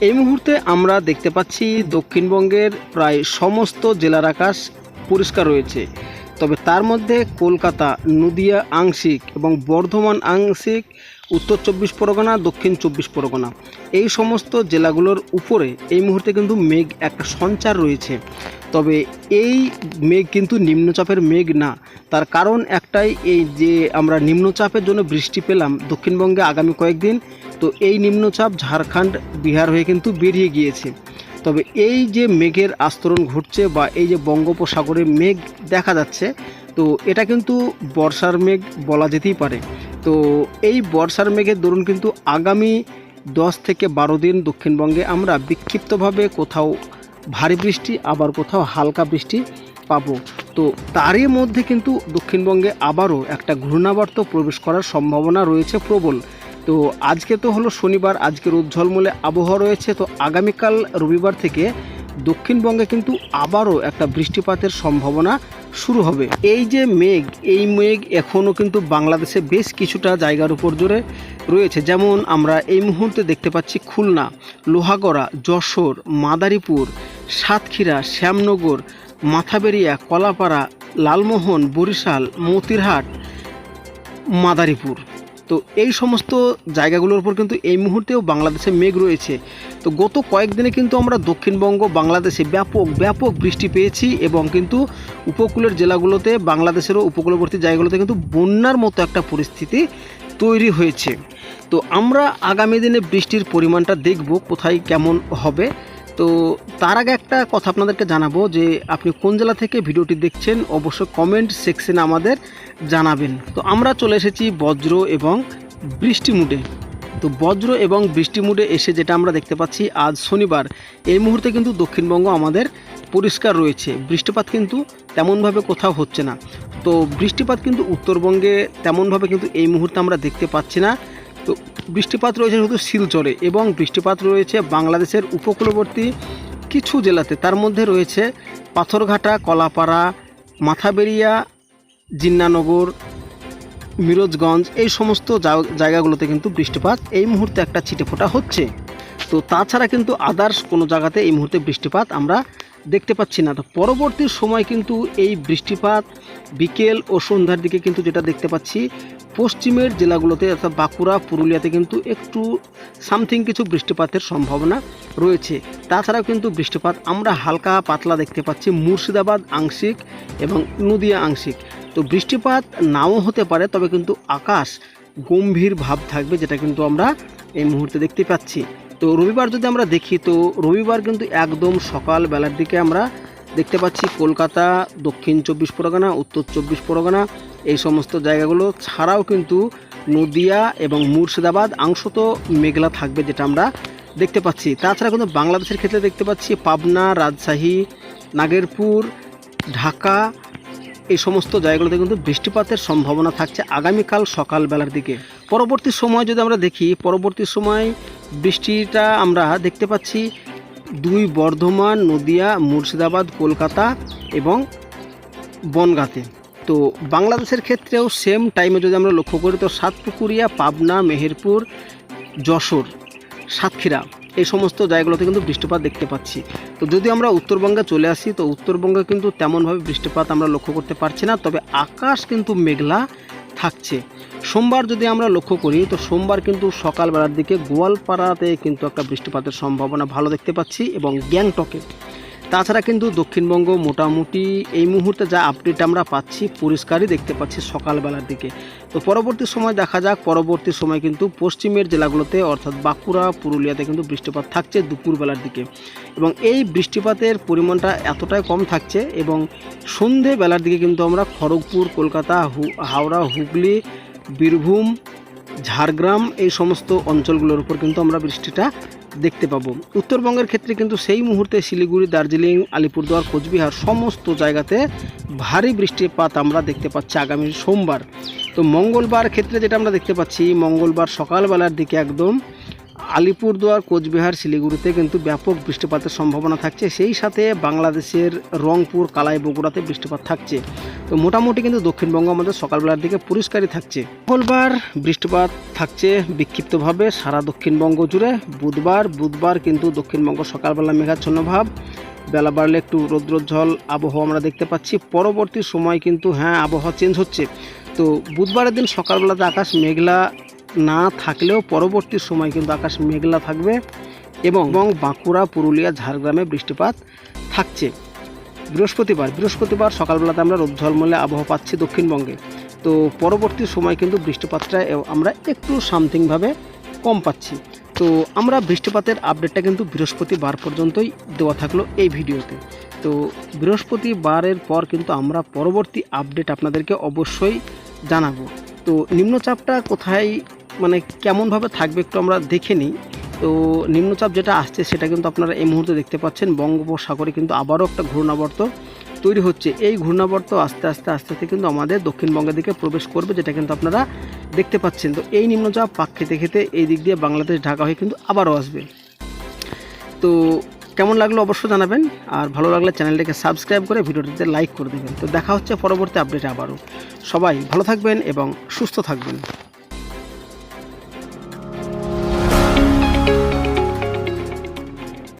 এই মুহূর্তে আমরা দেখতে পাচ্ছি দক্ষিণবঙ্গের প্রায় সমস্ত জেলার আকাশ পরিষ্কার রয়েছে। তবে তার মধ্যে কলকাতা, নদিয়া আংশিক এবং বর্ধমান আংশিক, উত্তর চব্বিশ পরগনা, দক্ষিণ চব্বিশ পরগনা। এই সমস্ত জেলাগুলোর উপরে এই মুহূর্তে কিন্তু মেঘ একটা সঞ্চার রয়েছে। তবে এই মেঘ কিন্তু নিম্নচাপের মেঘ না, তার কারণ একটাই এই যে আমরা নিম্নচাপের জন্য বৃষ্টি পেলাম দক্ষিণবঙ্গে আগামী কয়েকদিন তো এই নিম্নচাপ ঝাড়খণ্ড, বিহার হয়ে কিন্তু বেরিয়ে গিয়েছে। তবে এই যে মেঘের আস্তরণ ঘটছে বা এই যে বঙ্গোপসাগরে মেঘ দেখা যাচ্ছে, তো এটা কিন্তু বর্ষার মেঘ বলা যেতেই পারে। তো এই বর্ষার মেঘের দরুন কিন্তু আগামী দশ থেকে বারো দিন দক্ষিণবঙ্গে আমরা বিক্ষিপ্তভাবে কোথাও ভারী বৃষ্টি, আবার কোথাও হালকা বৃষ্টি পাবো। তো তারই মধ্যে কিন্তু দক্ষিণবঙ্গে আবারও একটা ঘূর্ণাবর্ত প্রবেশ করার সম্ভাবনা রয়েছে প্রবল। তো আজকে তো হলো শনিবার, আজকের ঝলমলে আবহাওয়া রয়েছে। তো আগামীকাল রবিবার থেকে দক্ষিণবঙ্গে কিন্তু আবারও একটা বৃষ্টিপাতের সম্ভাবনা শুরু হবে। এই যে মেঘ, এই মেঘ এখনও কিন্তু বাংলাদেশে বেশ কিছুটা জায়গার উপর জুড়ে রয়েছে। যেমন আমরা এই মুহূর্তে দেখতে পাচ্ছি খুলনা, লোহাগড়া, যশোর, মাদারীপুর, সাতক্ষীরা, শ্যামনগর, মাথাবেরিয়া, কলাপাড়া, লালমোহন, বরিশাল, মতিরহাট, মাদারীপুর। তো এই সমস্ত জায়গাগুলোর উপর কিন্তু এই মুহূর্তেও বাংলাদেশে মেঘ রয়েছে। তো গত কয়েকদিনে কিন্তু আমরা দক্ষিণবঙ্গ, বাংলাদেশে ব্যাপক ব্যাপক বৃষ্টি পেয়েছি এবং কিন্তু উপকূলের জেলাগুলোতে, বাংলাদেশেরও উপকূলবর্তী জায়গাগুলোতে কিন্তু বন্যার মতো একটা পরিস্থিতি তৈরি হয়েছে। তো আমরা আগামী দিনে বৃষ্টির পরিমাণটা দেখব কোথায় কেমন হবে। তো তার আগে একটা কথা আপনাদেরকে জানাব যে আপনি কোন জেলা থেকে ভিডিওটি দেখছেন, অবশ্যই কমেন্ট সেকশনে আমাদের জানাবেন। তো আমরা চলে এসেছি বজ্র এবং বৃষ্টি মুডে। তো বজ্র এবং বৃষ্টি মুডে এসে যেটা আমরা দেখতে পাচ্ছি, আজ শনিবার। এই মুহূর্তে কিন্তু দক্ষিণবঙ্গ আমাদের পরিষ্কার রয়েছে। বৃষ্টিপাত কিন্তু তেমনভাবে কোথাও হচ্ছে না। তো বৃষ্টিপাত কিন্তু উত্তরবঙ্গে তেমনভাবে কিন্তু এই মুহূর্তে আমরা দেখতে পাচ্ছি না। তো বৃষ্টিপাত রয়েছে শুধু শিলচরে এবং বৃষ্টিপাত রয়েছে বাংলাদেশের উপকূলবর্তী কিছু জেলাতে। তার মধ্যে রয়েছে পাথরঘাটা, কলাপাড়া, মাথাবেরিয়া, জিন্নানগর, মিরোজগঞ্জ এই সমস্ত জায়গাগুলোতে কিন্তু বৃষ্টিপাত এই মুহূর্তে একটা ছিটেফোঁটা হচ্ছে। তো তাছাড়া কিন্তু আদার্স কোনো জায়গাতে এই মুহূর্তে বৃষ্টিপাত আমরা দেখতে পাচ্ছি না। পরবর্তী সময় কিন্তু এই বৃষ্টিপাত বিকেল ও সন্ধ্যার দিকে কিন্তু যেটা দেখতে পাচ্ছি, পশ্চিমের জেলাগুলোতে অর্থাৎ বাঁকুড়া, পুরুলিয়াতে কিন্তু একটু সামথিং কিছু বৃষ্টিপাতের সম্ভাবনা রয়েছে। তাছাড়াও কিন্তু বৃষ্টিপাত আমরা হালকা পাতলা দেখতে পাচ্ছি, মুর্শিদাবাদ আংশিক এবং নদিয়া আংশিক। তো বৃষ্টিপাত নাও হতে পারে, তবে কিন্তু আকাশ গম্ভীর ভাব থাকবে, যেটা কিন্তু আমরা এই মুহূর্তে দেখতে পাচ্ছি। তো রবিবার যদি আমরা দেখি, তো রবিবার কিন্তু একদম সকাল বেলার দিকে আমরা দেখতে পাচ্ছি কলকাতা, দক্ষিণ চব্বিশ পরগনা, উত্তর চব্বিশ পরগনা, এই সমস্ত জায়গাগুলো ছাড়াও কিন্তু নদিয়া এবং মুর্শিদাবাদ অংশত মেঘলা থাকবে যেটা আমরা দেখতে পাচ্ছি। তাছাড়া কিন্তু বাংলাদেশের ক্ষেত্রে দেখতে পাচ্ছি পাবনা, রাজশাহী, নাগেরপুর, ঢাকা, এই সমস্ত জায়গাগুলোতে কিন্তু বৃষ্টিপাতের সম্ভাবনা থাকছে আগামীকাল সকালবেলার দিকে। পরবর্তী সময় যদি আমরা দেখি, পরবর্তী সময় বৃষ্টিটা আমরা দেখতে পাচ্ছি দুই বর্ধমান, নদিয়া, মুর্শিদাবাদ, কলকাতা এবং বনগাঁতে। তো বাংলাদেশের ক্ষেত্রেও সেম টাইমে যদি আমরা লক্ষ্য করি, তো সাতপুকুরিয়া, পাবনা, মেহেরপুর, যশোর, সাতক্ষীরা এই সমস্ত জায়গাগুলোতে কিন্তু বৃষ্টিপাত দেখতে পাচ্ছি। তো যদি আমরা উত্তরবঙ্গে চলে আসি, তো উত্তরবঙ্গে কিন্তু তেমনভাবে বৃষ্টিপাত আমরা লক্ষ্য করতে পারছি না, তবে আকাশ কিন্তু মেঘলা থাকছে। সোমবার যদি আমরা লক্ষ্য করি, তো সোমবার কিন্তু সকালবেলার দিকে গোয়ালপাড়াতে কিন্তু একটা বৃষ্টিপাতের সম্ভাবনা ভালো দেখতে পাচ্ছি এবং গ্যাংটকে। তাছাড়া কিন্তু দক্ষিণবঙ্গ মোটামুটি এই মুহূর্তে যা আপডেট আমরা পাচ্ছি, পরিষ্কারই দেখতে পাচ্ছি সকালবেলার দিকে। তো পরবর্তী সময় দেখা যাক, পরবর্তী সময় কিন্তু পশ্চিমের জেলাগুলোতে, অর্থাৎ বাঁকুড়া, পুরুলিয়াতে কিন্তু বৃষ্টিপাত থাকছে দুপুরবেলার দিকে। এবং এই বৃষ্টিপাতের পরিমাণটা এতটাই কম থাকছে এবং সন্ধে বেলার দিকে কিন্তু আমরা খড়গপুর, কলকাতা হাওড়া, হুগলি বীরভূম, ঝাড়গ্রাম এই সমস্ত অঞ্চলগুলোর উপর কিন্তু আমরা বৃষ্টিটা দেখতে পাবো। উত্তরবঙ্গের ক্ষেত্রে কিন্তু সেই মুহূর্তে শিলিগুড়ি, দার্জিলিং, আলিপুরদুয়ার, কোচবিহার সমস্ত জায়গাতে ভারী বৃষ্টিপাত আমরা দেখতে পাচ্ছি আগামী সোমবার। তো মঙ্গলবার ক্ষেত্রে যেটা আমরা দেখতে পাচ্ছি, মঙ্গলবার সকালবেলার দিকে একদম আলিপুরদুয়ার, কোচবিহার, শিলিগুড়িতে কিন্তু ব্যাপক বৃষ্টিপাতের সম্ভাবনা থাকছে। সেই সাথে বাংলাদেশের রংপুর, কালাই, বগুড়াতে বৃষ্টিপাত থাকছে। তো মোটামুটি কিন্তু দক্ষিণবঙ্গ আমাদের সকালবেলার দিকে পরিষ্কারই থাকছে। মঙ্গলবার বৃষ্টিপাত থাকছে বিক্ষিপ্তভাবে সারা দক্ষিণবঙ্গ জুড়ে। বুধবার বুধবার কিন্তু দক্ষিণবঙ্গ সকালবেলা মেঘাচ্ছন্ন ভাব। বেলা বাড়লে একটু রৌদ্রোজ্জ্বল আবহাওয়া আমরা দেখতে পাচ্ছি। পরবর্তী সময় কিন্তু হ্যাঁ আবহাওয়া চেঞ্জ হচ্ছে। তো বুধবারের দিন সকালবেলাতে আকাশ মেঘলা না থাকলেও পরবর্তী সময় কিন্তু আকাশ মেঘলা থাকবে এবং বাঁকুড়া, পুরুলিয়া, ঝাড়গ্রামে বৃষ্টিপাত থাকছে। বৃহস্পতিবার বৃহস্পতিবার সকালবেলাতে আমরা রোদ ঝলমলে আবহাওয়া পাচ্ছি দক্ষিণবঙ্গে। তো পরবর্তী সময় কিন্তু বৃষ্টিপাতটা আমরা একটু সামথিংভাবে কম পাচ্ছি। তো আমরা বৃষ্টিপাতের আপডেটটা কিন্তু বৃহস্পতিবার পর্যন্তই দেওয়া থাকল এই ভিডিওতে। তো বৃহস্পতিবারের পর কিন্তু আমরা পরবর্তী আপডেট আপনাদেরকে অবশ্যই জানাব। তো নিম্নচাপটা কোথায় মানে কেমনভাবে থাকবে একটু আমরা দেখে নিই। তো নিম্নচাপ যেটা আসছে সেটা কিন্তু আপনারা এই মুহূর্তে দেখতে পাচ্ছেন। বঙ্গোপসাগরে কিন্তু আবারও একটা ঘূর্ণাবর্ত তৈরি হচ্ছে। এই ঘূর্ণাবর্ত আস্তে আস্তে আস্তে আস্তে কিন্তু আমাদের দক্ষিণবঙ্গের দিকে প্রবেশ করবে, যেটা কিন্তু আপনারা দেখতে পাচ্ছেন। তো এই নিম্নচাপ পাক খেতে খেতে এই দিক দিয়ে বাংলাদেশ ঢাকা হয়ে কিন্তু আবারও আসবে। তো কেমন লাগল অবশ্যই জানাবেন। আর ভালো লাগলে চ্যানেলটাকে সাবস্ক্রাইব করে ভিডিওটিতে লাইক করে দেবেন। তো দেখা হচ্ছে পরবর্তী আপডেটে আবারও। সবাই ভালো থাকবেন এবং সুস্থ থাকবেন।